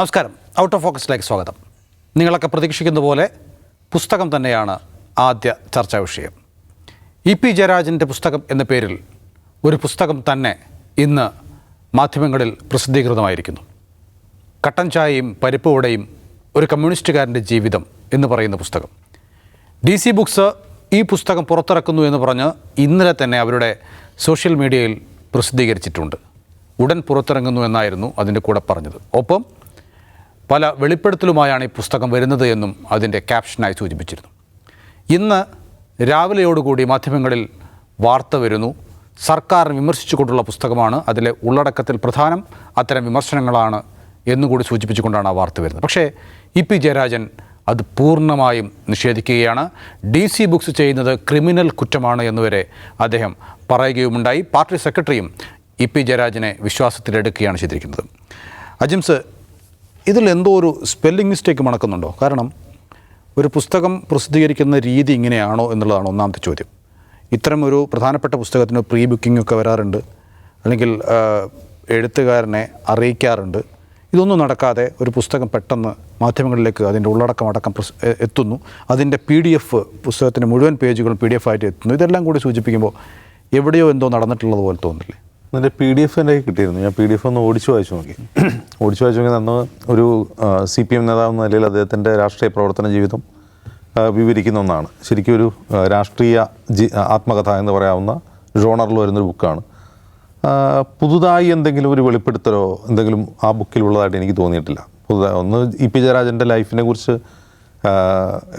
നമസ്കാരം. Out of ഫോക്കസിലേക്ക് സ്വാഗതം. നിങ്ങളൊക്കെ പ്രതീക്ഷിക്കുന്ന പോലെ പുസ്തകം തന്നെയാണ് ആദ്യ ചർച്ചാ വിഷയം. ഇ പി ജയരാജന്റെ പുസ്തകം എന്ന പേരിൽ ഒരു പുസ്തകം തന്നെ ഇന്ന് മാധ്യമങ്ങളിൽ പ്രസിദ്ധീകൃതമായിരിക്കുന്നു. കട്ടൻ ചായയും പരിപ്പുവടയും ഒരു കമ്മ്യൂണിസ്റ്റുകാരന്റെ ജീവിതം എന്ന് പറയുന്ന പുസ്തകം. ഡി സി ബുക്സ് ഈ പുസ്തകം പുറത്തിറക്കുന്നു എന്ന് പറഞ്ഞ് ഇന്നലെ തന്നെ അവരുടെ സോഷ്യൽ മീഡിയയിൽ പ്രസിദ്ധീകരിച്ചിട്ടുണ്ട്. ഉടൻ പുറത്തിറങ്ങുന്നു എന്നായിരുന്നു അതിന്റെ കൂടെ പറഞ്ഞത്. ഒപ്പം പല വെളിപ്പെടുത്തലുമായാണ് ഈ പുസ്തകം വരുന്നത് എന്നും അതിന്റെ ക്യാപ്ഷനായി സൂചിപ്പിച്ചിരുന്നു. ഇന്ന് രാവിലെയോടുകൂടി മാധ്യമങ്ങളിൽ വാർത്ത വരുന്നു. സർക്കാർ വിമർശിച്ചുകൊണ്ടുള്ള പുസ്തകമാണ്. അതിലെ ഉള്ളടക്കത്തിൽ പ്രധാനം അത്തരം വിമർശനങ്ങളാണ് എന്നുകൂടി സൂചിപ്പിച്ചുകൊണ്ടാണ് ആ വാർത്ത വരുന്നത്. പക്ഷേ ഇ പി ജയരാജൻ അത് പൂർണമായും നിഷേധിക്കുകയാണ്. ഡി സി ബുക്സ് ചെയ്യുന്നത് ക്രിമിനൽ കുറ്റമാണ് എന്നുവരെ അദ്ദേഹം പറയുകയുമുണ്ടായി. പാർട്ടി സെക്രട്ടറിയും ഇ പി ജയരാജനെ വിശ്വാസത്തിലെടുക്കുകയാണ് ചെയ്തിരിക്കുന്നത്. അജിംസ് ഇതിൽ എന്തോ ഒരു സ്പെല്ലിംഗ് മിസ്റ്റേക്ക് മണക്കുന്നുണ്ടോ? കാരണം ഒരു പുസ്തകം പ്രസിദ്ധീകരിക്കുന്ന രീതി ഇങ്ങനെയാണോ എന്നുള്ളതാണ് ഒന്നാമത്തെ ചോദ്യം. ഇത്തരം ഒരു പ്രധാനപ്പെട്ട പുസ്തകത്തിന് പ്രീ ബുക്കിംഗ് ഒക്കെ വരാറുണ്ട്. അല്ലെങ്കിൽ എഴുത്തുകാരനെ അറിയിക്കാറുണ്ട്. ഇതൊന്നും നടക്കാതെ ഒരു പുസ്തകം പെട്ടെന്ന് മാധ്യമങ്ങളിലേക്ക് അതിന്റെ ഉള്ളടക്കം അടക്കം എത്തുന്നു. അതിന്റെ പി ഡി എഫ് പുസ്തകത്തിന്റെ മുഴുവൻ പേജുകളും പി ഡി എഫ് ആയിട്ട് എത്തുന്നു. ഇതെല്ലാം കൂടി സൂചിപ്പിക്കുമ്പോൾ എവിടെയോ എന്തോ നടന്നിട്ടുള്ളത് പോലെ തോന്നില്ലേ അതിന്റെ പി ഡി എഫ് എന്റെ കിട്ടിയിരുന്നു. ഞാൻ പി ഡി എഫ് ഒന്ന് ഓടിച്ചു വായിച്ചു നോക്കി. ഓടിച്ചു വായിച്ചു നോക്കി അന്ന് ഒരു സി പി എം നേതാവ് എന്ന നിലയിൽ അദ്ദേഹത്തിന്റെ രാഷ്ട്രീയ പ്രവർത്തന ജീവിതം വിവരിക്കുന്ന ഒന്നാണ്. ശരിക്കും ഒരു രാഷ്ട്രീയ ജി ആത്മകഥ എന്ന് പറയാവുന്ന ജോണറിൽ വരുന്നൊരു ബുക്കാണ് പുതുതായി എന്തെങ്കിലും ഒരു വെളിപ്പെടുത്തലോ എന്തെങ്കിലും ആ ബുക്കിലുള്ളതായിട്ട് എനിക്ക് തോന്നിയിട്ടില്ല. പുതുതായി ഒന്ന് ഇ പി ജയരാജന്റെ ലൈഫിനെ കുറിച്ച്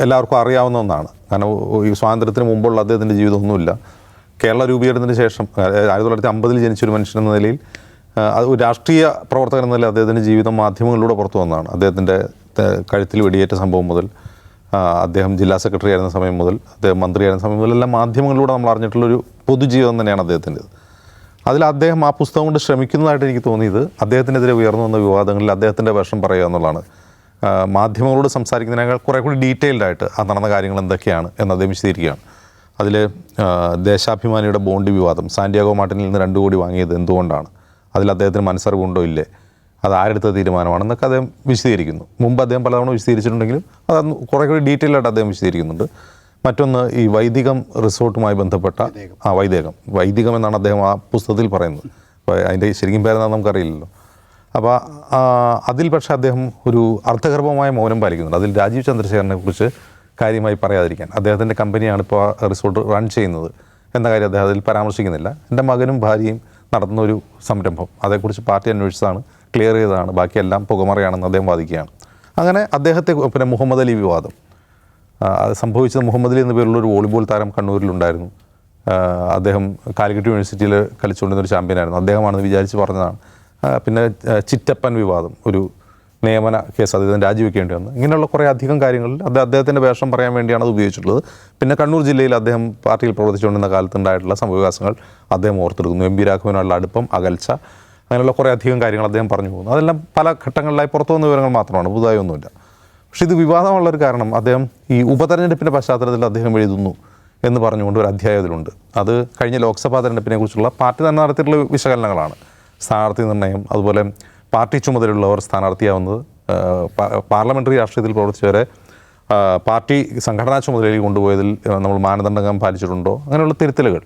എല്ലാവർക്കും അറിയാവുന്ന ഒന്നാണ്. കാരണം ഈ സ്വാതന്ത്ര്യത്തിന് മുമ്പുള്ള അദ്ദേഹത്തിന്റെ ജീവിതമൊന്നുമില്ല. കേരള രൂപീകരണത്തിന് ശേഷം ആയിരത്തി തൊള്ളായിരത്തി അമ്പതിൽ ജനിച്ചൊരു മനുഷ്യൻ എന്ന നിലയിൽ അത് ഒരു രാഷ്ട്രീയ പ്രവർത്തകൻ എന്ന നിലയിൽ അദ്ദേഹത്തിന്റെ ജീവിതം മാധ്യമങ്ങളിലൂടെ പുറത്തു വന്നതാണ്. അദ്ദേഹത്തിന്റെ കഴുത്തിൽ വെടിയേറ്റ സംഭവം മുതൽ അദ്ദേഹം ജില്ലാ സെക്രട്ടറി ആയിരുന്ന സമയം മുതൽ അദ്ദേഹം മന്ത്രിയായിരുന്ന സമയം മുതൽ എല്ലാം മാധ്യമങ്ങളിലൂടെ നമ്മൾ അറിഞ്ഞിട്ടുള്ളൊരു പൊതുജീവിതം തന്നെയാണ് അദ്ദേഹത്തിന്റെത്. അതിൽ അദ്ദേഹം ആ പുസ്തകം കൊണ്ട് ശ്രമിക്കുന്നതായിട്ട് എനിക്ക് തോന്നിയത് അദ്ദേഹത്തിനെതിരെ ഉയർന്നു വന്ന വിവാദങ്ങളിൽ അദ്ദേഹത്തിന്റെ വേഷം പറയുക എന്നുള്ളതാണ്. മാധ്യമങ്ങളോട് സംസാരിക്കുന്നതിനേക്കാൾ കുറേ കൂടി ഡീറ്റെയിൽഡായിട്ട് ആ നടന്ന കാര്യങ്ങൾ എന്തൊക്കെയാണ് എന്ന് അദ്ദേഹം വിശദീകരിക്കുകയാണ്. അതിൽ ദേശാഭിമാനിയുടെ ബോണ്ട് വിവാദം. സാന്റിയാഗോ മാർട്ടിനിൽ നിന്ന് രണ്ട് കോടി വാങ്ങിയത് എന്തുകൊണ്ടാണ്? അതിൽ അദ്ദേഹത്തിന് മനസ്സറിവുണ്ടോ ഇല്ലേ? അത് ആരെടുത്ത തീരുമാനമാണെന്നൊക്കെ അദ്ദേഹം വിശദീകരിക്കുന്നു. മുമ്പ് അദ്ദേഹം പലതവണ വിശദീകരിച്ചിട്ടുണ്ടെങ്കിലും അത് കുറേ കൂടി ഡീറ്റെയിൽ ആയിട്ട് അദ്ദേഹം വിശദീകരിക്കുന്നുണ്ട്. മറ്റൊന്ന് ഈ വൈദികം റിസോർട്ടുമായി ബന്ധപ്പെട്ട ആ വൈദികം. വൈദികം. എന്നാണ് അദ്ദേഹം ആ പുസ്തകത്തിൽ പറയുന്നത്. അപ്പോൾ അതിന്റെ ശരിക്കും പേരെന്താണെന്ന് നമുക്കറിയില്ലല്ലോ. അപ്പോൾ അതിൽ പക്ഷേ അദ്ദേഹം ഒരു അർത്ഥഗർഭമായ മൗനം പാലിക്കുന്നുണ്ട്. അതിൽ രാജീവ് ചന്ദ്രശേഖരനെ കുറിച്ച് കാര്യമായി പറയാതിരിക്കാൻ. അദ്ദേഹത്തിന്റെ കമ്പനിയാണ് ഇപ്പോൾ ആ റിസോർട്ട് റൺ ചെയ്യുന്നത്. എന്ന കാര്യം അദ്ദേഹം അതിൽ പരാമർശിക്കുന്നില്ല. എന്റെ മകനും ഭാര്യയും നടത്തുന്ന ഒരു സംരംഭം. അതേക്കുറിച്ച് പാർട്ടി അന്വേഷിച്ചതാണ് ക്ലിയർ ചെയ്തതാണ്. ബാക്കിയെല്ലാം പുകമറയാണെന്ന് അദ്ദേഹം വാദിക്കുകയാണ്. അങ്ങനെ അദ്ദേഹത്തെ പിന്നെ മുഹമ്മദ് അലി വിവാദം. സംഭവിച്ചത് മുഹമ്മദ് അലി എന്ന പേരുള്ള ഒരു വോളിബോൾ താരം കണ്ണൂരിലുണ്ടായിരുന്നു. അദ്ദേഹം കാലിക്കറ്റ് യൂണിവേഴ്സിറ്റിയിൽ കളിച്ചുകൊണ്ടിരുന്ന ഒരു ചാമ്പ്യനായിരുന്നു. അദ്ദേഹമാണെന്ന് വിചാരിച്ച് പറഞ്ഞതാണ്. പിന്നെ ചിറ്റപ്പൻ വിവാദം. ഒരു നിയമന കേസ് അദ്ദേഹം രാജിവെക്കേണ്ടി വന്നു. ഇങ്ങനെയുള്ള കുറേ അധികം കാര്യങ്ങളിൽ അത് അദ്ദേഹത്തിന്റെ വേഷം പറയാൻ വേണ്ടിയാണ് അത് ഉപയോഗിച്ചിട്ടുള്ളത്. പിന്നെ കണ്ണൂർ ജില്ലയിൽ അദ്ദേഹം പാർട്ടിയിൽ പ്രവർത്തിച്ചുകൊണ്ടിരുന്ന കാലത്തുണ്ടായിട്ടുള്ള സംഭവവികാസങ്ങൾ അദ്ദേഹം ഓർത്തെടുക്കുന്നു. എം പി രാഘവനുള്ള അടുപ്പം അകൽച്ച അങ്ങനെയുള്ള കുറേ അധികം കാര്യങ്ങൾ അദ്ദേഹം പറഞ്ഞു പോകുന്നു. അതെല്ലാം പല ഘട്ടങ്ങളിലായി പുറത്തു വന്ന വിവരങ്ങൾ മാത്രമാണ് പുതുതായി ഒന്നുമില്ല. പക്ഷേ ഇത് വിവാദമുള്ളൊരു കാരണം അദ്ദേഹം ഈ ഉപതെരഞ്ഞെടുപ്പിന്റെ പശ്ചാത്തലത്തിൽ അദ്ദേഹം എഴുതുന്നു എന്ന് പറഞ്ഞുകൊണ്ട് ഒരു അധ്യായം ഇതിലുണ്ട് അത് കഴിഞ്ഞ ലോക്സഭാ തെരഞ്ഞെടുപ്പിനെ കുറിച്ചുള്ള പാർട്ടി തന്നെ നടത്തിയിട്ടുള്ള വിശകലനങ്ങളാണ്. സ്ഥാനാർത്ഥി നിർണയം അതുപോലെ പാർട്ടി ചുമതലയുള്ളവർ സ്ഥാനാർത്ഥിയാവുന്നത് പാർലമെന്ററി രാഷ്ട്രീയത്തിൽ പ്രവർത്തിച്ചവരെ പാർട്ടി സംഘടനാ ചുമതലയിൽ കൊണ്ടുപോയതിൽ നമ്മൾ മാനദണ്ഡം പാലിച്ചിട്ടുണ്ടോ? അങ്ങനെയുള്ള തിരുത്തലുകൾ.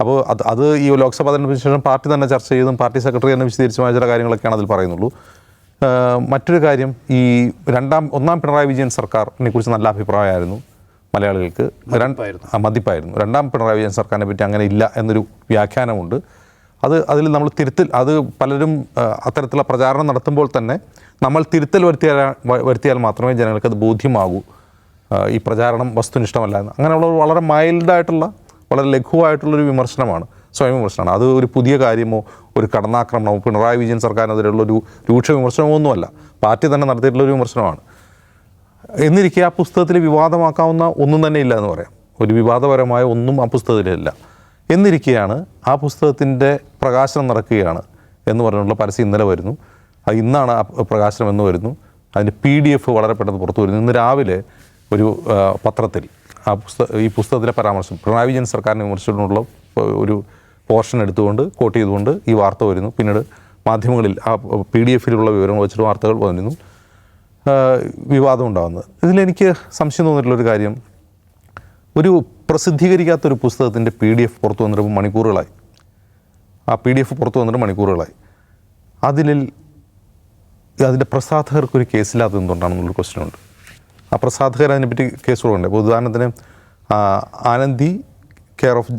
അപ്പോൾ അത് അത് ഈ ലോക്സഭാ തെരഞ്ഞെടുപ്പിന് ശേഷം പാർട്ടി തന്നെ ചർച്ച ചെയ്തും പാർട്ടി സെക്രട്ടറി തന്നെ വിശദീകരിച്ചുമായ ചില കാര്യങ്ങളൊക്കെയാണ് അതിൽ പറയുന്നുള്ളൂ. മറ്റൊരു കാര്യം ഈ രണ്ടാം ഒന്നാം പിണറായി വിജയൻ സർക്കാരിനെ കുറിച്ച് നല്ല അഭിപ്രായമായിരുന്നു മലയാളികൾക്ക്. മതിപ്പായിരുന്നു രണ്ടാം പിണറായി വിജയൻ സർക്കാരിനെ പറ്റി അങ്ങനെ ഇല്ല എന്നൊരു വ്യാഖ്യാനമുണ്ട്. അത് അതിൽ നമ്മൾ തിരുത്തൽ അത് പലരും അത്തരത്തിലുള്ള പ്രചാരണം നടത്തുമ്പോൾ തന്നെ നമ്മൾ തിരുത്തൽ വരുത്തിയാൽ വരുത്തിയാൽ മാത്രമേ ജനങ്ങൾക്ക് അത് ബോധ്യമാകൂ. ഈ പ്രചാരണം വസ്തുനിഷ്ഠമല്ല എന്ന്. അങ്ങനെയുള്ള വളരെ മൈൽഡായിട്ടുള്ള വളരെ ലഘുവായിട്ടുള്ളൊരു വിമർശനമാണ് സ്വയം വിമർശനമാണ്. അത് ഒരു പുതിയ കാര്യമോ ഒരു കടന്നാക്രമണമോ പിണറായി വിജയൻ സർക്കാരിനെതിരെയുള്ള ഒരു രൂക്ഷ വിമർശനമോ ഒന്നുമല്ല. പാർട്ടി തന്നെ നടത്തിയിട്ടുള്ള ഒരു വിമർശനമാണ്. എന്നിരിക്കെ ആ പുസ്തകത്തിൽ വിവാദമാക്കാവുന്ന ഒന്നും തന്നെ ഇല്ല എന്ന് പറയാം. ഒരു വിവാദപരമായ ഒന്നും ആ പുസ്തകത്തിലില്ല. എന്നിരിക്കെയാണ് ആ പുസ്തകത്തിന്റെ പ്രകാശനം നടക്കുകയാണ് എന്ന് പറഞ്ഞുള്ള പരസ്യം ഇന്നലെ വരുന്നു. അത് ഇന്നാണ് പ്രകാശനം എന്ന് വരുന്നു. അതിന്റെ പി ഡി എഫ് വളരെ പെട്ടെന്ന് പുറത്തു വരുന്നു. ഇന്ന് രാവിലെ ഒരു പത്രത്തിൽ ആ പുസ്തക ഈ പുസ്തകത്തിലെ പരാമർശം പിണറായി വിജയൻ സർക്കാരിനെ വിമർശിച്ചുകൊണ്ടുള്ള ഒരു പോർഷൻ എടുത്തുകൊണ്ട് കോട്ട് ചെയ്തുകൊണ്ട് ഈ വാർത്ത വരുന്നു. പിന്നീട് മാധ്യമങ്ങളിൽ ആ പി ഡി എഫിലുള്ള വിവരങ്ങൾ വെച്ചിട്ട് വാർത്തകൾ വന്നിരുന്നു. വിവാദം ഉണ്ടാകുന്നത് ഇതിലെനിക്ക് സംശയം തോന്നിയിട്ടുള്ളൊരു കാര്യം. ഒരു പ്രസിദ്ധീകരിക്കാത്തൊരു പുസ്തകത്തിന്റെ പി ഡി എഫ് പുറത്തു വന്നിട്ട് മണിക്കൂറുകളായി. ആ പി ഡി എഫ് പുറത്തു വന്നിട്ട് മണിക്കൂറുകളായി. അതിൽ അതിന്റെ പ്രസാധകർക്കൊരു കേസില്ലാത്തത് എന്തുകൊണ്ടാണെന്നുള്ളൊരു ക്വസ്റ്റ്യൻ ഉണ്ട് ആ പ്രസാധകർ അതിനെപ്പറ്റി കേസുകളുണ്ട്. അപ്പോൾ ഉദാഹരണത്തിന് ആനന്ദി കെയർ ഓഫ്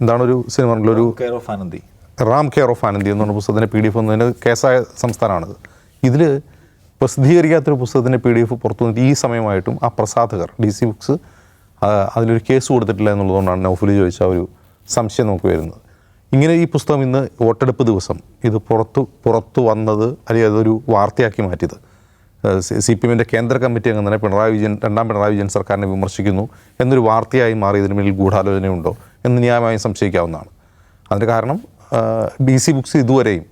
എന്താണ് ഒരു സിനിമ ഒരു care of Anandi. Ram care of Anandi എന്ന് പറഞ്ഞ പുസ്തകത്തിന്റെ പി ഡി എഫ് എന്നതിന് കേസായ സംസ്ഥാനമാണിത്. ഇതിൽ പ്രസിദ്ധീകരിക്കാത്തൊരു പുസ്തകത്തിന്റെ പി ഡി എഫ് പുറത്തു വന്നിട്ട് ഈ സമയമായിട്ടും ആ പ്രസാധകർ ഡി സി ബുക്സ് അതിലൊരു കേസ് കൊടുത്തിട്ടില്ല എന്നുള്ളതുകൊണ്ടാണ് നൗഫലി ചോദിച്ച ഒരു സംശയം നമുക്ക് വരുന്നത്. ഇങ്ങനെ ഈ പുസ്തകം ഇന്ന് വോട്ടെടുപ്പ് ദിവസം. ഇത് പുറത്തു പുറത്തു വന്നത് അല്ലെങ്കിൽ അതൊരു വാർത്തയാക്കി മാറ്റിയത്. സി പി എമ്മിന്റെ കേന്ദ്ര കമ്മിറ്റി അംഗം പിണറായി വിജയൻ രണ്ടാം പിണറായി വിജയൻ സർക്കാരിനെ വിമർശിക്കുന്നു എന്നൊരു വാർത്തയായി മാറിയതിന് മുന്നിൽ ഗൂഢാലോചനയുണ്ടോ എന്ന് ന്യായമായും സംശയിക്കാവുന്നതാണ്. അതിന് കാരണം ഡി സി ബുക്സ് ഇതുവരെയും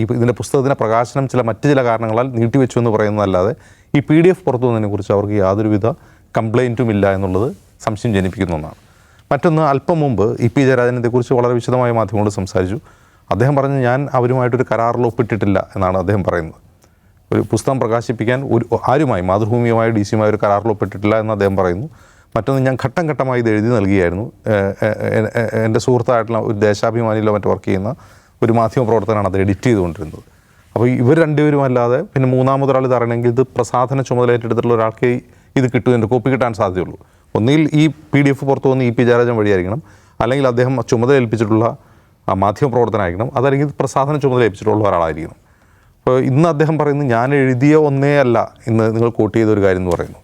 ഈ ഇതിന്റെ പുസ്തകത്തിന്റെ പ്രകാശനം ചില മറ്റ് ചില കാരണങ്ങളാൽ നീട്ടിവെച്ചു എന്ന് പറയുന്നതല്ലാതെ ഈ പി ഡി എഫ് പുറത്തു വന്നതിനെക്കുറിച്ച് അവർക്ക് യാതൊരുവിധ കംപ്ലൈന്റും ഇല്ല എന്നുള്ളത് സംശയം ജനിപ്പിക്കുന്ന ഒന്നാണ്. മറ്റൊന്ന് അല്പം മുമ്പ് ഇ പി ജയരാജനെക്കുറിച്ച് വളരെ വിശദമായി മാധ്യമങ്ങളോട് സംസാരിച്ചു. അദ്ദേഹം പറഞ്ഞു ഞാൻ അവരുമായിട്ടൊരു കരാറിൽ ഒപ്പിട്ടിട്ടില്ല എന്നാണ് അദ്ദേഹം പറയുന്നത്. ഒരു പുസ്തകം പ്രകാശിപ്പിക്കാൻ ഒരു ആരുമായി മാതൃഭൂമിയുമായി ഡി സിയുമായി ഒരു കരാറിൽ ഒപ്പിട്ടിട്ടില്ല എന്ന് അദ്ദേഹം പറയുന്നു. മറ്റൊന്ന് ഞാൻ ഘട്ടം ഘട്ടമായി ഇത് എഴുതി നൽകിയായിരുന്നു. എന്റെ സുഹൃത്തായിട്ടുള്ള ഒരു ദേശാഭിമാനിയിലോ മറ്റോ വർക്ക് ചെയ്യുന്ന ഒരു മാധ്യമ പ്രവർത്തനമാണ് അത് എഡിറ്റ് ചെയ്തുകൊണ്ടിരുന്നത്. അപ്പോൾ ഇവർ രണ്ടുപേരും അല്ലാതെ പിന്നെ മൂന്നാമതൊരാൾ ഇത് അറിയണമെങ്കിൽ ഇത് പ്രസാധന ചുമതല ഏറ്റെടുത്തിട്ടുള്ള ഒരാൾക്ക് ഇത് കിട്ടും കോപ്പി കിട്ടാൻ സാധ്യതയുള്ളൂ. ഒന്നുകിൽ ഈ പി ഡി എഫ് പുറത്തു വന്ന് ഇ പി ജയരാജൻ വഴിയായിരിക്കണം. അല്ലെങ്കിൽ അദ്ദേഹം ചുമതല ഏൽപ്പിച്ചിട്ടുള്ള ആ മാധ്യമ പ്രവർത്തനമായിരിക്കണം അതല്ലെങ്കിൽ പ്രസാധന ചുമതല ഏൽപ്പിച്ചിട്ടുള്ള ഒരാളായിരിക്കണം. അപ്പോൾ ഇന്ന് അദ്ദേഹം പറയുന്നത് ഞാൻ എഴുതിയ ഒന്നേ അല്ല ഇന്ന് നിങ്ങൾ കോട്ട് ചെയ്ത ഒരു കാര്യം എന്ന് പറയുന്നു.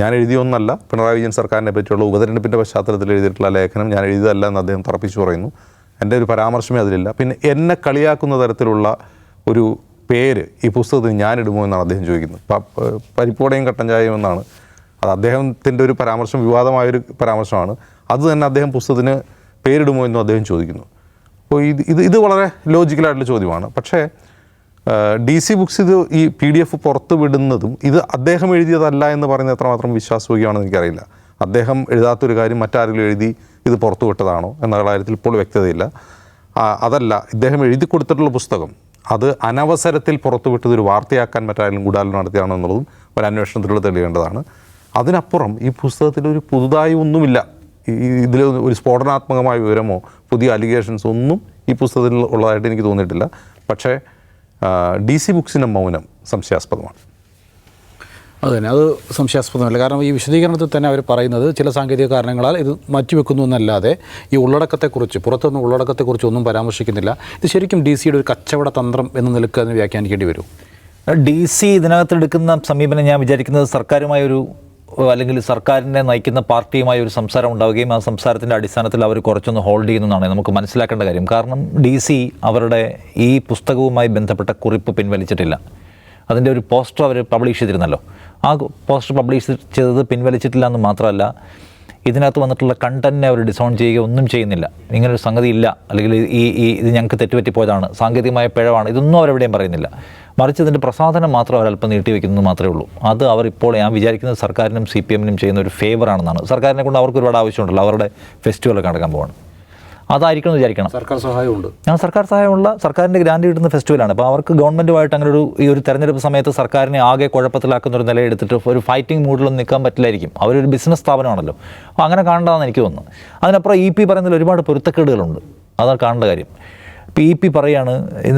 ഞാൻ എഴുതിയ ഒന്നല്ല പിണറായി വിജയൻ സർക്കാരിനെ പറ്റിയുള്ള ഉപതെരഞ്ഞെടുപ്പിന്റെ പശ്ചാത്തലത്തിൽ എഴുതിയിട്ടുള്ള ലേഖനം ഞാൻ എഴുതിയതല്ല എന്ന് അദ്ദേഹം തറപ്പിച്ചു പറയുന്നു. എന്റെ ഒരു പരാമർശമേ അതിലില്ല. പിന്നെ എന്നെ കളിയാക്കുന്ന തരത്തിലുള്ള ഒരു പേര് ഈ പുസ്തകത്തിന് ഞാൻ ഇടുമോ എന്നാണ് അദ്ദേഹം ചോദിക്കുന്നത്. പരിപ്പോടയും കട്ടൻ ചായയും എന്നാണ് അത് അദ്ദേഹത്തിന്റെ ഒരു പരാമർശം വിവാദമായൊരു പരാമർശമാണ്. അത് തന്നെ അദ്ദേഹം പുസ്തകത്തിന് പേരിടുമോ എന്നും അദ്ദേഹം ചോദിക്കുന്നു. അപ്പോൾ ഇത് ഇത് ഇത് വളരെ ലോജിക്കലായിട്ടുള്ള ചോദ്യമാണ്. പക്ഷേ ഡി സി ബുക്സ് ഇത് ഈ പി ഡി എഫ് പുറത്ത് വിടുന്നതും ഇത് അദ്ദേഹം എഴുതിയതല്ല എന്ന് പറയുന്നത് എത്രമാത്രം വിശ്വാസയോഗ്യമാണെന്ന് എനിക്കറിയില്ല. അദ്ദേഹം എഴുതാത്തൊരു കാര്യം മറ്റാരെങ്കിലും എഴുതി ഇത് പുറത്തു വിട്ടതാണോ എന്ന കാര്യത്തിൽ ഇപ്പോൾ വ്യക്തതയില്ല. അതല്ല ഇദ്ദേഹം എഴുതി കൊടുത്തിട്ടുള്ള പുസ്തകം അത് അനവസരത്തിൽ പുറത്തുവിട്ടത് ഒരു വാർത്തയാക്കാൻ മറ്റാരെങ്കിലും ഗൂഢാലോചന നടത്തിയാണോ എന്നുള്ളതും ഒരു അന്വേഷണത്തിലൂടെ തെളിയേണ്ടതാണ്. അതിനപ്പുറം ഈ പുസ്തകത്തിൽ ഒരു പുതുതായി ഒന്നുമില്ല. ഇതിൽ ഒരു സ്ഫോടനാത്മകമായ വിവരമോ പുതിയ അലിഗേഷൻസ് ഒന്നും ഈ പുസ്തകത്തിൽ ഉള്ളതായിട്ട് എനിക്ക് തോന്നിയിട്ടില്ല. പക്ഷേ ഡി സി ബുക്സിന്റെ മൗനം സംശയാസ്പദമാണ്. അത് തന്നെ അത് സംശയാസ്പദമല്ല. കാരണം ഈ വിശദീകരണത്തിൽ തന്നെ അവർ പറയുന്നത് ചില സാങ്കേതിക കാരണങ്ങളാൽ ഇത് മാറ്റിവെക്കുന്നു എന്നല്ലാതെ ഈ ഉള്ളടക്കത്തെക്കുറിച്ച് പുറത്തുനിന്ന് ഉള്ളടക്കത്തെക്കുറിച്ച് ഒന്നും പരാമർശിക്കുന്നില്ല. ഇത് ശരിക്കും ഡി സിയുടെ ഒരു കച്ചവട തന്ത്രം എന്ന നിലയ്ക്ക് അതിന് വ്യാഖ്യാനിക്കേണ്ടി വരും. ഡി സി ഇതിനകത്ത് എടുക്കുന്ന സമീപനം ഞാൻ വിചാരിക്കുന്നത് സർക്കാരുമായ ഒരു അല്ലെങ്കിൽ സർക്കാരിനെ നയിക്കുന്ന പാർട്ടിയുമായി ഒരു സംസാരം ഉണ്ടാവുകയും ആ സംസാരത്തിന്റെ അടിസ്ഥാനത്തിൽ അവർ കുറച്ചൊന്ന് ഹോൾഡ് ചെയ്യുന്നതാണ് നമുക്ക് മനസ്സിലാക്കേണ്ട കാര്യം. കാരണം ഡി സി അവരുടെ ഈ പുസ്തകവുമായി ബന്ധപ്പെട്ട കുറിപ്പ് പിൻവലിച്ചിട്ടില്ല. അതിന്റെ ഒരു പോസ്റ്റർ അവർ പബ്ലിഷ് ചെയ്തിരുന്നല്ലോ. ആ പോസ്റ്റർ പബ്ലിഷ് ചെയ്തത് പിൻവലിച്ചിട്ടില്ല എന്ന് മാത്രമല്ല ഇതിനകത്ത് വന്നിട്ടുള്ള കണ്ടന്റിനെ അവർ ഡിസോൺ ചെയ്യുക ഒന്നും ചെയ്യുന്നില്ല. ഇങ്ങനൊരു സംഗതി ഇല്ല അല്ലെങ്കിൽ ഈ ഈ ഇത് ഞങ്ങൾക്ക് തെറ്റുപറ്റിപ്പോയതാണ്. സാങ്കേതികമായ പിഴവാണ്. ഇതൊന്നും അവരെവിടെയും പറയുന്നില്ല. മറിച്ച് ഇതിന്റെ പ്രസാധനം മാത്രം അവർ അല്പം നീട്ടിവെക്കുന്നത് മാത്രമേ ഉള്ളൂ. അത് അവർ ഇപ്പോൾ ഞാൻ വിചാരിക്കുന്നത് സർക്കാരിനും സി പി എമ്മിനും ചെയ്യുന്ന ഒരു ഫേവറാണെന്നാണ് സർക്കാരിനെ കൊണ്ട് അവർക്ക് ഒരുപാട് ആവശ്യമുണ്ടല്ലോ. അവരുടെ ഫെസ്റ്റിവലൊക്കെ നടക്കാൻ പോവാണ്. അതായിരിക്കണം എന്ന് വിചാരിക്കണം. സർക്കാർ സഹായമുണ്ട്. ഞാൻ സർക്കാർ സഹായമുള്ള സർക്കാരിന്റെ ഗ്രാൻഡ് കിട്ടുന്ന ഫെസ്റ്റിവലാണ്. അപ്പോൾ അവർക്ക് ഗവൺമെന്റുമായിട്ട് അങ്ങനെ ഒരു ഈ ഒരു തെരഞ്ഞെടുപ്പ് സമയത്ത് സർക്കാരിനെ ആകെ കുഴപ്പത്തിലാക്കുന്ന ഒരു നിലയെടുത്തിട്ട് ഒരു ഫൈറ്റിംഗ് മൂഡിലൊന്നും നിൽക്കാൻ പറ്റില്ലായിരിക്കും. അവരൊരു ബിസിനസ് സ്ഥാപനമാണല്ലോ. അപ്പോൾ അങ്ങനെ കാണേണ്ടതെന്ന് എനിക്ക് തോന്നുന്നു. അതിനപ്പുറം ഇ പി പറയുന്നതിൽ ഒരുപാട് പൊരുത്തക്കേടുകളുണ്ട്. അതാണ് കാണേണ്ട കാര്യം. ഇപ്പോൾ ഇ പി പറയാണ്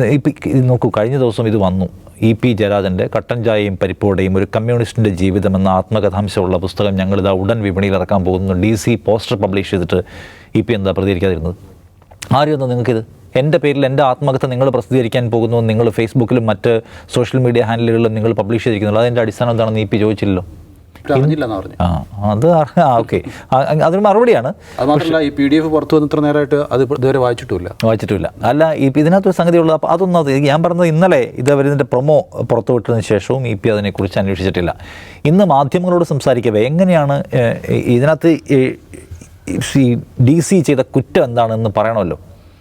ഇ പി നോക്കൂ കഴിഞ്ഞ ദിവസം ഇത് വന്നു. ഇ പി ജയരാജന്റെ കട്ടൻ ചായയും പരിപ്പോടെയും ഒരു കമ്മ്യൂണിസ്റ്റിന്റെ ജീവിതം എന്ന ആത്മകഥാംശമുള്ള പുസ്തകം ഞങ്ങളിതാ ഉടൻ വിപണിയിൽ ഇറക്കാൻ പോകുന്നു. ഡി സി പോസ്റ്റർ പബ്ലിഷ് ചെയ്തിട്ട് ഇ പി എന്താ പ്രതികരിക്കാതിരുന്നത്? ആരും എന്താ നിങ്ങൾക്കിത്? എന്റെ പേരിൽ എന്റെ ആത്മകഥ നിങ്ങൾ പ്രസിദ്ധീകരിക്കാൻ പോകുന്നു നിങ്ങൾ ഫേസ്ബുക്കിലും മറ്റ് സോഷ്യൽ മീഡിയ ഹാൻഡിലുകളിലും നിങ്ങൾ പബ്ലിഷ് ചെയ്തിരിക്കുന്നുള്ളൂ അതിന്റെ അടിസ്ഥാനം എന്താണെന്ന് ഇ പി ചോദിച്ചില്ലല്ലോ? ആ അത് ഓക്കെ. അതൊരു മറുപടിയാണ്. അത് മാത്രമല്ല ഈ പി ഡി എഫ് പുറത്തു വന്ന് ഇത്ര നേരമായിട്ട് അത് ഇതുവരെ വായിച്ചിട്ടുമില്ല. വായിച്ചിട്ടില്ല. അല്ല ഇതിനകത്തൊരു സംഗതി ഉള്ളത് അപ്പോൾ അതൊന്നും ഞാൻ പറഞ്ഞത് ഇന്നലെ ഇത് അവരിതിന്റെ പ്രൊമോ പുറത്തു വിട്ടതിന് ശേഷവും ഇ പി അതിനെക്കുറിച്ച് അന്വേഷിച്ചിട്ടില്ല. ഇന്ന് മാധ്യമങ്ങളോട് സംസാരിക്കവേ എങ്ങനെയാണ് ഇതിനകത്ത് ഈ ഡി സി ചെയ്ത കുറ്റം എന്താണെന്ന് പറയണമല്ലോ.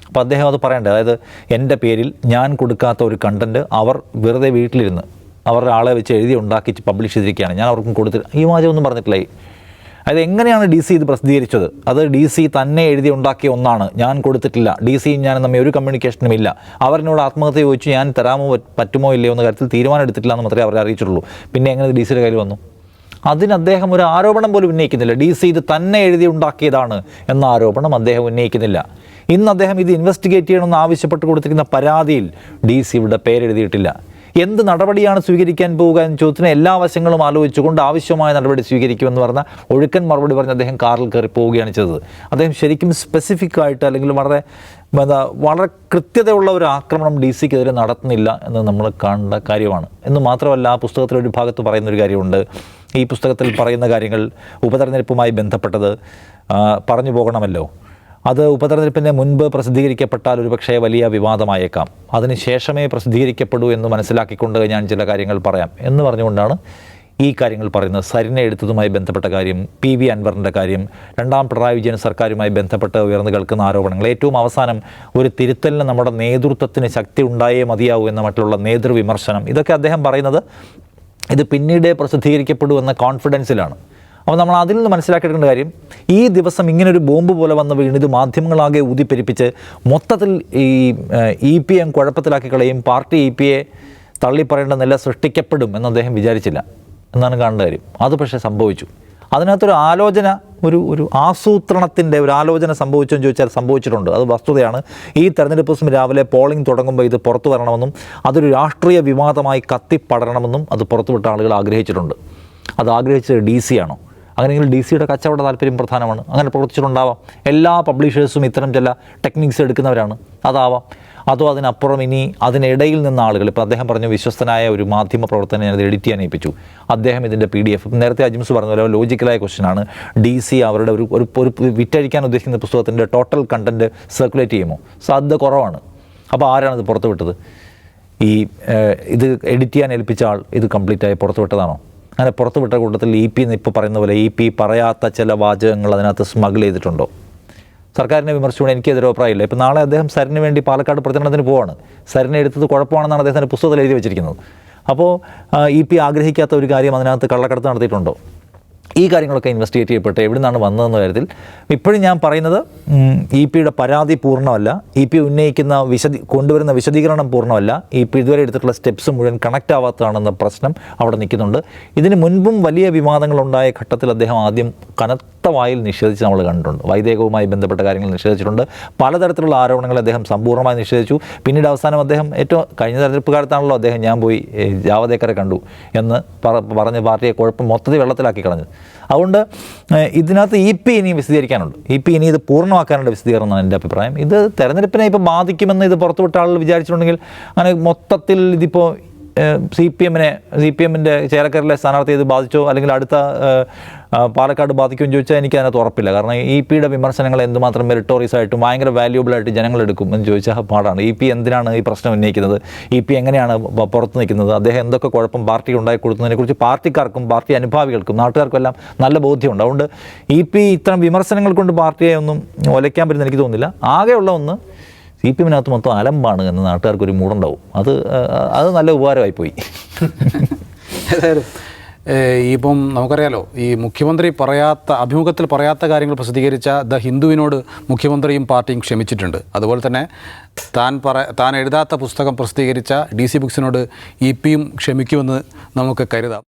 അപ്പോൾ അദ്ദേഹം അത് പറയണ്ടേ? അതായത് എന്റെ പേരിൽ ഞാൻ കൊടുക്കാത്ത ഒരു കണ്ടന്റ് അവർ വെറുതെ വീട്ടിലിരുന്ന് അവരുടെ ആളെ വെച്ച് എഴുതി ഉണ്ടാക്കി പബ്ലിഷ് ചെയ്തിരിക്കുകയാണ്. ഞാൻ അവർക്കും കൊടുത്തില്ല ഈ വാചകം ഒന്നും പറഞ്ഞിട്ടില്ല. അത് എങ്ങനെയാണ് ഡി സി ഇത് പ്രസിദ്ധീകരിച്ചത്? അത് ഡി സി തന്നെ എഴുതി ഉണ്ടാക്കിയ ഒന്നാണ്. ഞാൻ കൊടുത്തിട്ടില്ല. ഡി സിയും ഞാൻ തമ്മിൽ ഒരു കമ്മ്യൂണിക്കേഷനും ഇല്ല. അവരിനോട് ആത്മഹത്യ ചോദിച്ചു ഞാൻ തരാമോ പറ്റുമോ ഇല്ലയോ എന്ന കാര്യത്തിൽ തീരുമാനം എടുത്തിട്ടില്ല എന്ന് മാത്രമേ അവരെ അറിയിച്ചിട്ടുള്ളൂ. പിന്നെ എങ്ങനെ ഡി സിയുടെ കയ്യിൽ വന്നു? അതിന് അദ്ദേഹം ഒരു ആരോപണം പോലും ഉന്നയിക്കുന്നില്ല. ഡി സി ഇത് തന്നെ എഴുതി ഉണ്ടാക്കിയതാണ് എന്ന ആരോപണം അദ്ദേഹം ഉന്നയിക്കുന്നില്ല. ഇന്ന് അദ്ദേഹം ഇത് ഇൻവെസ്റ്റിഗേറ്റ് ചെയ്യണമെന്ന് ആവശ്യപ്പെട്ട് കൊടുത്തിരിക്കുന്ന പരാതിയിൽ ഡി സി ഇവിടെ പേരെഴുതിയിട്ടില്ല. എന്ത് നടപടിയാണ് സ്വീകരിക്കാൻ പോവുക എന്ന് ചോദ്യത്തിന് എല്ലാ വശങ്ങളും ആലോചിച്ചുകൊണ്ട് ആവശ്യമായ നടപടി സ്വീകരിക്കുമെന്ന് പറഞ്ഞ ഒഴുക്കൻ മറുപടി പറഞ്ഞ് അദ്ദേഹം കാറിൽ കയറി പോവുകയാണ് ചെയ്തത്. അദ്ദേഹം ശരിക്കും സ്പെസിഫിക് ആയിട്ട് അല്ലെങ്കിൽ വളരെ എന്താ വളരെ കൃത്യതയുള്ള ഒരു ആക്രമണം ഡി സിക്കെതിരെ നടത്തുന്നില്ല എന്ന് നമ്മൾ കാണേണ്ട കാര്യമാണ്. എന്ന് മാത്രമല്ല ആ പുസ്തകത്തിലൊരു ഭാഗത്ത് പറയുന്നൊരു കാര്യമുണ്ട്. ഈ പുസ്തകത്തിൽ പറയുന്ന കാര്യങ്ങൾ ഉപതെരഞ്ഞെടുപ്പുമായി ബന്ധപ്പെട്ടത് പറഞ്ഞു പോകണമല്ലോ. അത് ഉപതെരഞ്ഞെടുപ്പിന് മുൻപ് പ്രസിദ്ധീകരിക്കപ്പെട്ടാൽ ഒരുപക്ഷേ വലിയ വിവാദമായേക്കാം. അതിന് ശേഷമേ പ്രസിദ്ധീകരിക്കപ്പെടൂ എന്ന് മനസ്സിലാക്കിക്കൊണ്ട് ഞാൻ ചില കാര്യങ്ങൾ പറയാം. എന്ന് പറഞ്ഞുകൊണ്ടാണ് ഈ കാര്യങ്ങൾ പറയുന്നത്. സരിന എടുത്തതുമായി ബന്ധപ്പെട്ട കാര്യം പി വി അൻവറിന്റെ കാര്യം രണ്ടാം പിണറായി വിജയൻ സർക്കാരുമായി ബന്ധപ്പെട്ട് ഉയർന്നു കേൾക്കുന്ന ആരോപണങ്ങൾ. ഏറ്റവും അവസാനം ഒരു തിരുത്തലിന് നമ്മുടെ നേതൃത്വത്തിന് ശക്തി ഉണ്ടായേ മതിയാവൂ എന്ന മറ്റുള്ള നേതൃവിമർശനം. ഇതൊക്കെ അദ്ദേഹം പറയുന്നത് ഇത് പിന്നീട് പ്രസിദ്ധീകരിക്കപ്പെടൂ എന്ന കോൺഫിഡൻസിലാണ് അപ്പോൾ നമ്മൾ അതിൽ നിന്ന് മനസ്സിലാക്കിയെടുക്കേണ്ട കാര്യം ഈ ദിവസം ഇങ്ങനൊരു ബോംബ് പോലെ വന്ന് വീണ് ഇത് മാധ്യമങ്ങളാകെ ഊതിപ്പെരിപ്പിച്ച് മൊത്തത്തിൽ ഈ ഇ പി എം കുഴപ്പത്തിലാക്കി കളയും പാർട്ടി ഇ പി എ തള്ളിപ്പറയേണ്ട നില സൃഷ്ടിക്കപ്പെടും എന്ന് അദ്ദേഹം വിചാരിച്ചില്ല. എന്നാണ് കാണേണ്ട കാര്യം. അത് പക്ഷേ സംഭവിച്ചു. അതിനകത്തൊരു ആലോചന ഒരു ഒരു ആസൂത്രണത്തിന്റെ ഒരു ആലോചന സംഭവിച്ചെന്ന് ചോദിച്ചാൽ സംഭവിച്ചിട്ടുണ്ട്. അത് വസ്തുതയാണ്. ഈ തെരഞ്ഞെടുപ്പ് ദിവസം രാവിലെ പോളിംഗ് തുടങ്ങുമ്പോൾ ഇത് പുറത്തു വരണമെന്നും അതൊരു രാഷ്ട്രീയ വിവാദമായി കത്തിപ്പടരണമെന്നും അത് പുറത്തുവിട്ട ആളുകൾ ആഗ്രഹിച്ചിട്ടുണ്ട്. അത് ആഗ്രഹിച്ചത് ഡി സി ആണോ? അങ്ങനെയെങ്കിൽ ഡി സിയുടെ കച്ചവട താല്പര്യം പ്രധാനമാണ്. അങ്ങനെ പ്രവർത്തിച്ചിട്ടുണ്ടാവാം. എല്ലാ പബ്ലിഷേഴ്സും ഇത്തരം ചില ടെക്നിക്സ് എടുക്കുന്നവരാണ്. അതാവാം. അതോ അതിനപ്പുറം ഇനി അതിനിടയിൽ നിന്ന ആളുകൾ ഇപ്പോൾ അദ്ദേഹം പറഞ്ഞു വിശ്വസ്തനായ ഒരു മാധ്യമ പ്രവർത്തനം ഞാനത് എഡിറ്റ് ചെയ്യാൻ ഏൽപ്പിച്ചു. അദ്ദേഹം ഇതിന്റെ പി ഡി എഫ് നേരത്തെ അജിംസ് പറഞ്ഞ പോലെ ലോജിക്കലായ ക്വസ്റ്റ്യനാണ് ഡി സി അവരുടെ ഒരു ഒരു വിറ്റഴിക്കാൻ ഉദ്ദേശിക്കുന്ന പുസ്തകത്തിന്റെ ടോട്ടൽ കണ്ടന്റ് സർക്കുലേറ്റ് ചെയ്യുമോ? സാധ്യത കുറവാണ്. അപ്പോൾ ആരാണ് ഇത് പുറത്തുവിട്ടത്? ഈ ഇത് എഡിറ്റ് ചെയ്യാൻ ഏൽപ്പിച്ച ആൾ ഇത് കംപ്ലീറ്റ് ആയി പുറത്തുവിട്ടതാണോ? അങ്ങനെ പുറത്തുവിട്ട കൂട്ടത്തിൽ ഇ പി എന്ന് ഇപ്പോൾ പറയുന്ന പോലെ ഇ പി പറയാത്ത ചില വാചകങ്ങൾ അതിനകത്ത് സ്മഗിൾ ചെയ്തിട്ടുണ്ടോ? സർക്കാരിനെ വിമർശിച്ചുകൊണ്ട് എനിക്ക് എതിരെ അഭിപ്രായമില്ല. ഇപ്പം നാളെ അദ്ദേഹം സരിന് വേണ്ടി പാലക്കാട് പ്രചരണത്തിന് പോവാണ്. സരിനെ എടുത്തത് കുഴപ്പമാണെന്നാണ് അദ്ദേഹത്തിന്റെ പുസ്തകത്തിൽ എഴുതി വെച്ചിരിക്കുന്നത്. അപ്പോൾ ഇ പി ആഗ്രഹിക്കാത്ത ഒരു കാര്യം അതിനകത്ത് കള്ളക്കടത്ത് നടത്തിയിട്ടുണ്ടോ? ഈ കാര്യങ്ങളൊക്കെ ഇൻവെസ്റ്റിഗേറ്റ് ചെയ്യപ്പെട്ട് എവിടെ നിന്നാണ് വന്നതെന്ന കാര്യത്തിൽ ഇപ്പോഴും ഞാൻ പറയുന്നത് ഇ പിയുടെ പരാതി പൂർണമല്ല. ഇ പി ഉന്നയിക്കുന്ന വിശദി കൊണ്ടുവരുന്ന വിശദീകരണം പൂർണമല്ല. ഇ പി ഇതുവരെ എടുത്തിട്ടുള്ള സ്റ്റെപ്സ് മുഴുവൻ കണക്റ്റ് ആവാത്തതാണെന്ന പ്രശ്നം അവിടെ നിൽക്കുന്നുണ്ട്. ഇതിന് മുൻപും വലിയ വിവാദങ്ങളുണ്ടായ ഘട്ടത്തിൽ അദ്ദേഹം ആദ്യം കനത്ത വായിൽ നിഷേധിച്ച് നമ്മൾ കണ്ടിട്ടുണ്ട്. വൈദേകവുമായി ബന്ധപ്പെട്ട കാര്യങ്ങൾ നിഷേധിച്ചിട്ടുണ്ട്. പലതരത്തിലുള്ള ആരോപണങ്ങൾ അദ്ദേഹം സമ്പൂർണമായി നിഷേധിച്ചു. പിന്നീട് അവസാനം അദ്ദേഹം ഏറ്റവും കഴിഞ്ഞ തെരഞ്ഞെടുപ്പ് കാലത്താണല്ലോ അദ്ദേഹം ഞാൻ പോയി ജാവദേക്കറെ കണ്ടു എന്ന് പറ- പറഞ്ഞ് പാർട്ടിയെ കുഴപ്പം മൊത്തത്തിൽ വെള്ളത്തിലാക്കി കളഞ്ഞു. അതുകൊണ്ട് ഇതിനകത്ത് ഇ പി ഇനിയും വിശദീകരിക്കാനുണ്ട്. ഇ പി ഇനി ഇത് പൂർണമാക്കാനുള്ള വിശദീകരണം എന്നാണ് എന്റെ അഭിപ്രായം. ഇത് തെരഞ്ഞെടുപ്പിനെ ഇപ്പോൾ ബാധിക്കുമെന്ന് ഇത് പുറത്തുവിട്ട ആളുകൾ വിചാരിച്ചിട്ടുണ്ടെങ്കിൽ അങ്ങനെ മൊത്തത്തിൽ ഇതിപ്പോൾ സി പി എമ്മിനെ സി പി എമ്മിന്റെ ചേലക്കരയിലെ സ്ഥാനാർത്ഥി ഇത് ബാധിച്ചോ? അല്ലെങ്കിൽ അടുത്ത പാലക്കാട് ബാധിക്കുമെന്ന് ചോദിച്ചാൽ എനിക്ക് അതിനകത്ത് ഉറപ്പില്ല. കാരണം ഇ പിയുടെ വിമർശനങ്ങൾ എന്തുമാത്രം മെറിറ്റോറിയസ് ആയിട്ടും ഭയങ്കര വാല്യൂബിൾ ആയിട്ട് ജനങ്ങൾ എടുക്കും എന്ന് ചോദിച്ചാൽ പാടാണ്. ഇ പി എന്തിനാണ് ഈ പ്രശ്നം ഉന്നയിക്കുന്നത്? ഇ പി എങ്ങനെയാണ് പുറത്ത് നിൽക്കുന്നത്? അദ്ദേഹം എന്തൊക്കെ കുഴപ്പം പാർട്ടി ഉണ്ടാക്കി കൊടുക്കുന്നതിനെക്കുറിച്ച് പാർട്ടിക്കാർക്കും പാർട്ടി അനുഭാവികൾക്കും നാട്ടുകാർക്കും എല്ലാം നല്ല ബോധ്യമുണ്ട്. അതുകൊണ്ട് ഇ പി ഇത്തരം വിമർശനങ്ങൾ കൊണ്ട് പാർട്ടിയെ ഒന്നും ഒലയ്ക്കാൻ പറ്റുന്ന എനിക്ക് തോന്നുന്നില്ല. ആകെയുള്ള ഒന്ന് സി പി എമ്മിനകത്ത് മൊത്തം അലമ്പാണ് എന്ന് നാട്ടുകാർക്ക് ഒരു മൂടുണ്ടാവും. അത് അത് നല്ല ഉപകാരമായി പോയി ഇപ്പം നമുക്കറിയാലോ ഈ മുഖ്യമന്ത്രി പറയാത്ത അഭിമുഖത്തിൽ പറയാത്ത കാര്യങ്ങൾ പ്രസിദ്ധീകരിച്ച ദ ഹിന്ദുവിനോട് മുഖ്യമന്ത്രിയും പാർട്ടിയും ക്ഷമിച്ചിട്ടുണ്ട്. അതുപോലെ തന്നെ താൻ പറ താൻ എഴുതാത്ത പുസ്തകം പ്രസിദ്ധീകരിച്ച ഡി സി ബുക്സിനോട് ഇ പിയും ക്ഷമിക്കുമെന്ന് നമുക്ക് കരുതാം.